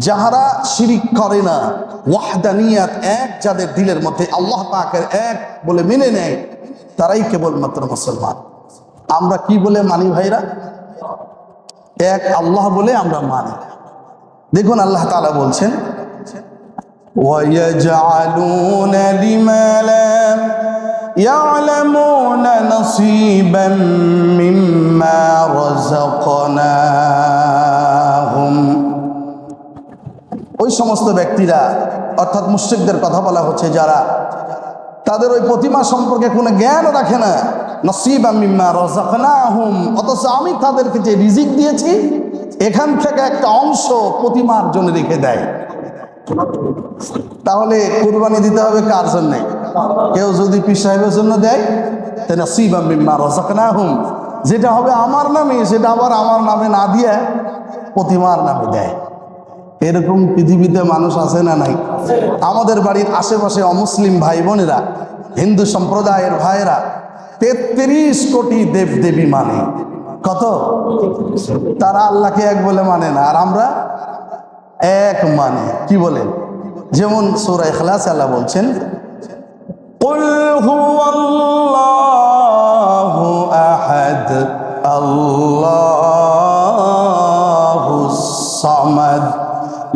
যাহারা শিরিক করে না ওয়াহদানিয়াত এক যাদের দিলের মধ্যে আল্লাহ পাকের এক বলে মেনে নেয় তারাই কেবলমাত্র মুসলমান আমরা কি বলে মানি ভাইরা এক আল্লাহ বলে আমরা মানি দেখুন আল্লাহ তাআলা বলছেন ويجعلون لما لا يعلمون نصيبا مما رزقناهم সমস্ত ব্যক্তিরা, অর্থাৎ মুশ্রিকদের কথা বলা হচ্ছে যারা, তাদের ওই প্রতিমা সম্পর্কে কোনো জ্ঞান রাখে না। নসিব আমিম্মা রজাকনাহুম অথচ আমি তাদেরকে যে রিজিক দিয়েছি, এখান থেকে একটা অংশ প্রতিমার জন্য রেখে দেয়। তাহলে কুরবানি দিতে হবে কার জন্যে? কেউ যদি পীর সাহেবের জন্য দেয় তাহলে নসিব আমিম্মা রজাকনাহুম যেটা হবে আমার নামে, সেটা আবার আমার নামে না দিয়ে প্রতিমার নামে দেয়। এরকম পৃথিবীতে মানুষ আছে না নাই আমাদের বাড়ির আশেপাশে অমুসলিম ভাই বোনেরা হিন্দু সম্প্রদায়ের ভাইয়েরা তেত্রিশ কোটি দেব দেবী মানে কত তারা আল্লাহকে এক বলে মানে না আর আমরা এক মানে কি বলেন যেমন সৌরা ইখলাস আল্লাহ বলছেন قل هو الله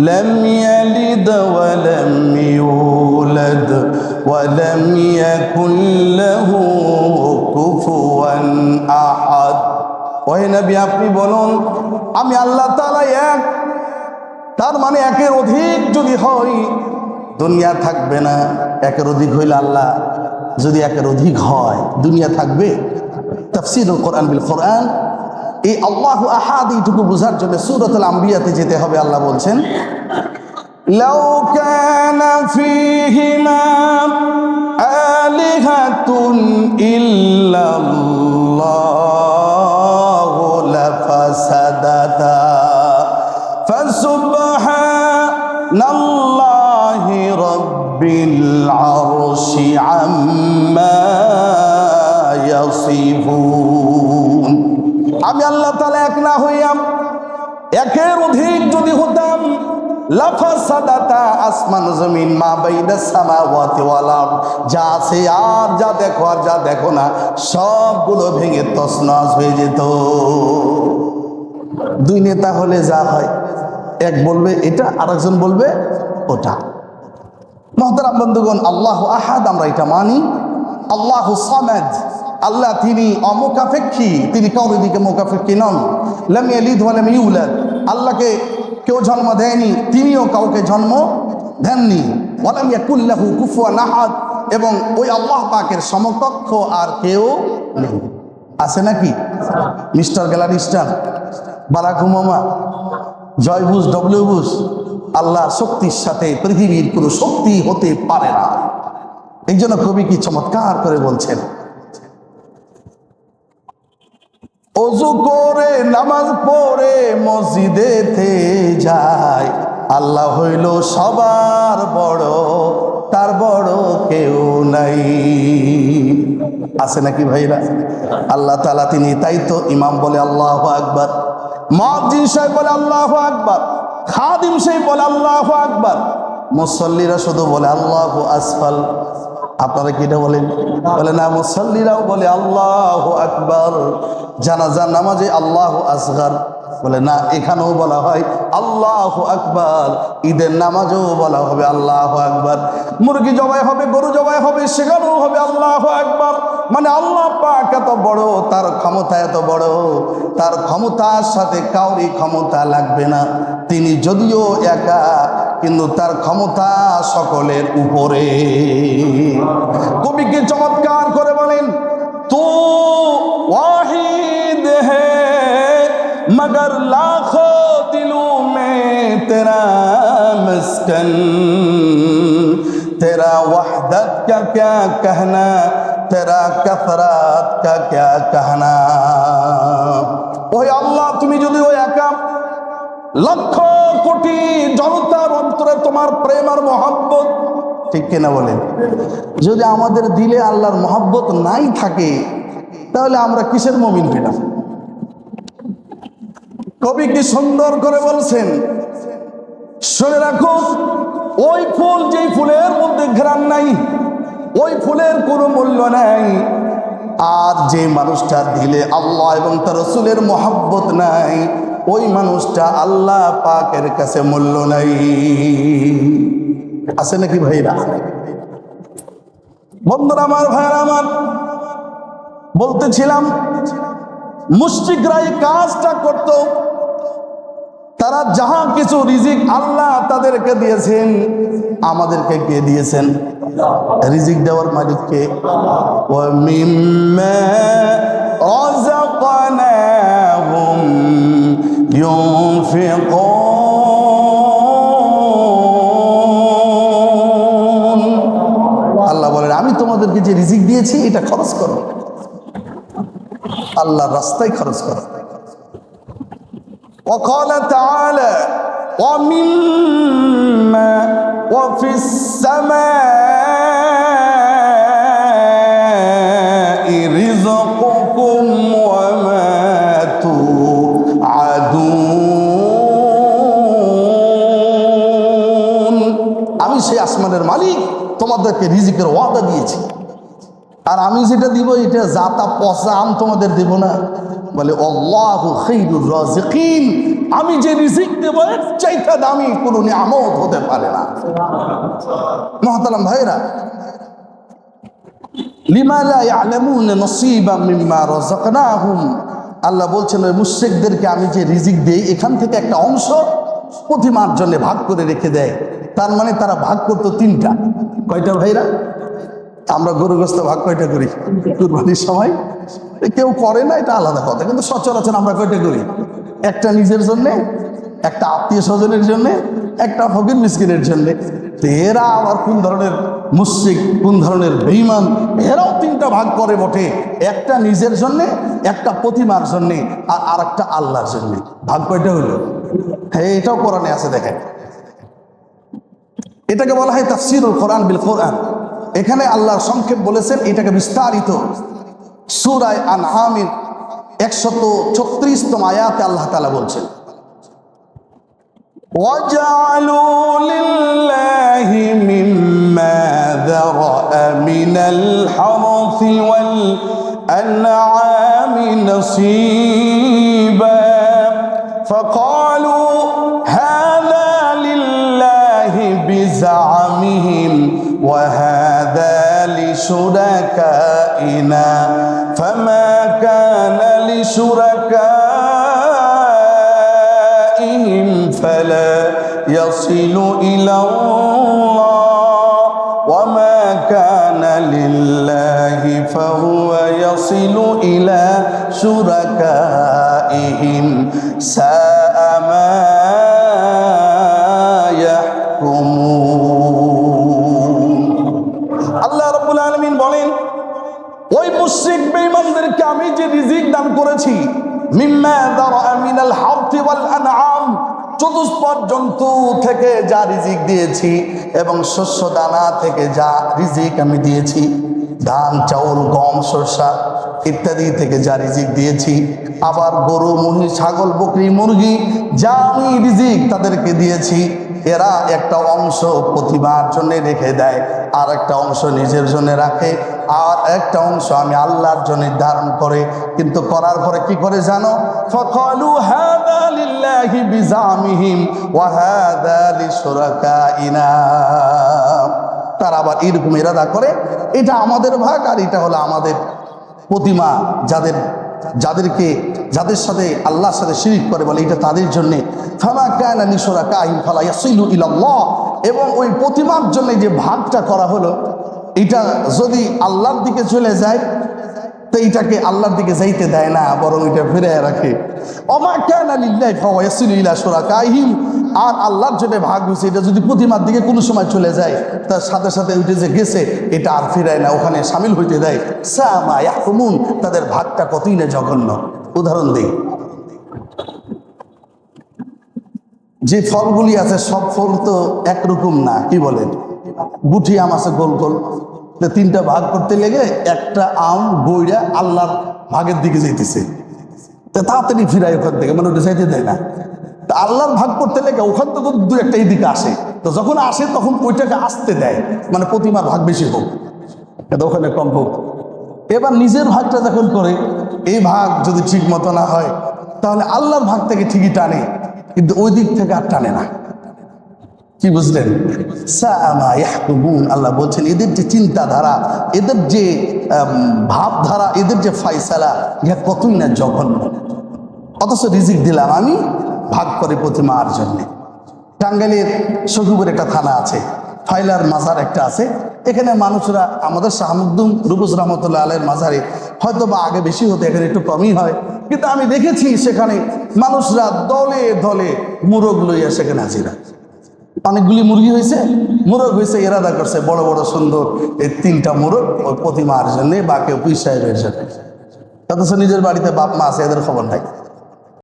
لم يلد ولم يولد ولم يكن له كفوا أحد ওহে নবী আপনি বলুন আমি আল্লাহ তাআলা এক তার মানে একের অধিক যদি হয় দুনিয়া থাকবে না একের অধিক হইলে আল্লাহ যদি একের অধিক হয় দুনিয়া থাকবে তাফসির কোরআন বিল কোরআন এই আল্লাহ আহাদ এইটুকু বোঝার জন্য সুরতুল আম্বিয়াতে যেতে হবে আল্লাহ বলছেন لو كان فيهما آلهة إلا الله لفسدتا فسبحان الله رب العرش عما يصفون আমি আল্লাহ তালা এক না হইয়াম, একের অধিক যদি হতাম, লাফা আসমান জমিন যা আর যা দেখো আর যা দেখো না, সবগুলো ভেঙে হয়ে যেত। দুই নেতা হলে যা হয়, এক বলবে এটা বলবে ওটা। মহতারাম বন্ধুগণ, আল্লাহ আহাদ, আমরা এটা মানি। আল্লাহ আল্লাহ তিনি অমোকাফেক্ষী তিনি কাউরের দিকে মোকাফেক্ষী নন। লাম ইয়ালিদ ওয়া লাম ইউলাদ। আল্লাহকে কেউ জন্ম দেয়নি, তিনিও কাউকে জন্ম দেননি। ওয়ালাম ইয়াকুল্লাহু কুফুয়ান আহাদ। এবং ওই আল্লাহ পাকের সমকক্ষ আর কেউ নেই। আছে নাকি? Mister gallery star Barack Obama জয় বুস ডব্লিউ বুস আল্লাহ শক্তির সাথে পৃথিবীর কোনো শক্তি হতে পারে না। এই জন্য কবি কি চমৎকার করে বলছেন অজু করে নামাজ পড়ে মসজিদেতে যায়। আল্লাহ হইল সবার বড়, তার বড় কেউ নাই। আছে নাকি ভাইরা? আল্লাহ তালা তিনি তাই তো ইমাম বলে আল্লাহ আকবার মহাজিন সাহেব বলে আল্লাহ আকবার, খাদিম সাহেব বলে আল্লাহ আকবার, মুসল্লিরা শুধু বলে আল্লাহ আসফাল। আপনারা কি এটা বলেন? বলে, না, মুসল্লিরাও বলে, আল্লাহ আকবার। জানাজার নামাজে আল্লাহ আসগার। বলে, না, এখানেও বলা হয়, আল্লাহ আকবার। ঈদের নামাজেও বলা হবে, আল্লাহ আকবর। মুরগি জবাই হবে, গরু জবাই হবে, সেখানেও হবে, আল্লাহ আকবার। মানে আল্লাহ পাক এত বড়, তার ক্ষমতা এত বড়, তার ক্ষমতার সাথে কাউরি ক্ষমতা লাগবে না। তিনি যদিও একা কিন্তু তার ক্ষমতা সকলের উপরে। কবিকে চমৎকার করে বলেন, তো দেহে মগর লাখো দিলু মে তেরা তেরা ওয়াহদত কে কহনা, তেরা কসরাত কে কহনা। ওই আল্লাহ, তুমি যদি ওই একা লক্ষ কোটি জনতার অন্তরে তোমার প্রেম আর মহব্বত। ঠিক কিনা বলেন? যদি আমাদের দিলে আল্লাহর মহব্বত নাই থাকে, তাহলে আমরা কিসের মমিন পেলাম কবি কি সুন্দর করে বলছেন, শুনে রাখো, ওই ফুল যেই ফুলের মধ্যে ঘ্রাণ নাই, ওই ফুলের কোনো মূল্য নাই। আর যে মানুষটা দিলে আল্লাহ এবং তার রসুলের মহাব্বত নাই ওই মানুষটা আল্লাহ পাকের কাছে মূল্য নাই। আছে নাকি ভাইরা? বন্ধুরা আমার ভাইরা আমার, বলতেছিলাম, মুশ্রিকরা কাজটা করত, তারা যাহা কিছু রিজিক আল্লাহ তাদেরকে দিয়েছেন, আমাদেরকে কে দিয়েছেন? রিজিক দেওয়ার মালিককে। يُنْفِقُونَ আল্লাহ বলেন আমি তোমাদেরকে যে রিজিক দিয়েছি এটা খরচ করো আল্লাহর রাস্তায় খরচ করো وقال تعالى ومما وفي السماء তোমাদেরকে রিজিকের ওয়াদা দিয়েছি। আর আমি যেটা দিব, এটা জাতা পচা আম তোমাদের দেব না। বলে আমি যে রিজিক দেব, এর চাইতে দামি কোনো নিয়ামত হতে পারে না। মহতারাম ভাইরা আল্লাহ বলছেন, ওই মুশরিকদেরকে আমি যে রিজিক দিই, এখান থেকে একটা অংশ প্রতিমার জন্য ভাগ করে রেখে দেয়। তার মানে তারা ভাগ করতো তিনটা। কয়টা ভাইরা? আমরা গরুগ্রস্ত ভাগ কয়টা করি? কুরবানির সময়। কেউ করে না, এটা আলাদা কথা, কিন্তু সচরাচর আমরা কয়টা করি? একটা নিজের জন্যে, একটা আত্মীয় স্বজনের জন্যে, একটা ফকির মিসকিনের জন্যে। তো এরা আবার কোন ধরনের মুশ্রিক, কোন ধরনের বেইমান এরাও তিনটা ভাগ করে বটে। একটা নিজের জন্যে, একটা প্রতিমার জন্যে, আর আর একটা আল্লাহর জন্যে। ভাগ কয়টা হইল হ্যাঁ এটাও কোরআনে আছে দেখেন এটাকে বলা হয় তাফসিরুল কোরআন বিল কোরআন এখানে আল্লাহর সংক্ষেপ বলেছেন এটাকে বিস্তারিত সুরায় আন আমির একশত ছত্রিশতম আয়াতে আল্লাহ তালা বলছেন وجعلوا لله مما ذرأ من الحرث والأنعام نصيبا فقالوا بزعمهم وهذا لشركائنا فما كان لشركائهم فلا يصل إلى الله وما كان لله فهو يصل إلى شركائهم. ساء চতুষ্পদ জন্তু থেকে যা রিজিক দিয়েছি এবং শস্য দানা থেকে যা রিজিক আমি দিয়েছি, ধান, চাউল, গম, সরষা ইত্যাদি থেকে যা রিজিক দিয়েছি, আবার গরু, মহিষ, ছাগল, বকরি, মুরগি যা আমি রিজিক তাদেরকে দিয়েছি এরা একটা অংশ প্রতিমার জন্য রেখে দেয় আর একটা অংশ নিজের জন্য রাখে, আর একটা অংশ আমি আল্লাহর জন্য নির্ধারণ করে। কিন্তু করার পরে কি করে জানো? ওয়া তারা আবার এরকম ইরাদা করে, এটা আমাদের ভাগ আর এটা হলো আমাদের প্রতিমা যাদের যাদেরকে, যাদের সাথে আল্লাহর সাথে শিরিক করে বলে, এটা তাদের জন্যে। ফামা কায়না নিশোরা কাহিম ফালা ইয়াসিলু ইলাল্লাহ। এবং ওই প্রতিমার জন্য যে ভাগটা করা হলো, এটা যদি আল্লাহর দিকে চলে যায়, তো এইটাকে আল্লাহর দিকে যাইতে দেয় না, বরং এটা ফিরে রাখে। অমা কায়না লিল্লাহি ফাওয়া ইয়াসিলু ইলা শুরাকাহিম আর আল্লাহর জন্য ভাগ হয়েছে, এটা যদি প্রতিমার দিকে কোনো সময় চলে যায়, তার সাথে সাথে উঠে যে গেছে, এটা আর ফিরায় না, ওখানে সামিল হইতে দেয়। সামা ইয়াহকুমুন, তাদের ভাগটা কতই না জঘন্য। উদাহরণ দিই। যে ফলগুলি আছে, সব ফল তো একরকম না, কি বলেন? গুঠি আম আছে, গোল গোল। তিনটা ভাগ করতে লেগে একটা আম, বইরা আল্লাহর ভাগের দিকে যাইতেছে। তো তাড়াতাড়ি ফিরাই ওখান থেকে মানে ওটা যাইতে দেয় না। আল্লাহর ভাগ করতে লেগে ওখান থেকে দু একটা এদিকে আসে। তো যখন আসে, তখন ওইটাকে আসতে দেয়। মানে প্রতিমার ভাগ বেশি হোক। এটা ওখানে কম হোক। এবার নিজের ভাগটা যখন করে, এই ভাগ যদি ঠিক মতো না হয়, তাহলে আল্লাহর ভাগ থেকে ঠিকই টানে। কিন্তু ওই দিক থেকে আর টানে না। কি বুঝলেন? আল্লাহ বলছেন, এদের যে চিন্তাধারা, এদের যে ভাবধারা, এদের যে ফাইসালা, ইহা কতই না জঘন্য। অথচ রিজিক দিলাম আমি ভাগ করে প্রতিমার জন্য। টাঙ্গাইলের সখীপুর একটা থানা আছে, ফাইলার মাজার একটা আছে। এখানে মানুষরা আমাদের শাহমুদ্দুম রুবুজ রহমতুল্লাহ আলের মাজারে হয়তো বা আগে বেশি হতো, এখানে একটু কমই হয়। কিন্তু আমি দেখেছি সেখানে মানুষরা দলে দলে মুরগ লইয়া সেখানে হাজিরা। অনেকগুলি মুরগি হয়েছে মোরগ হয়েছে এরাদা করছে, বড় বড় সুন্দর এই তিনটা মোরগ ওই প্রতিমার জন্যে বা কেউ পুই সাহেবের জন্য। অথচ নিজের বাড়িতে বাপ মা আছে, এদের খবর নাই।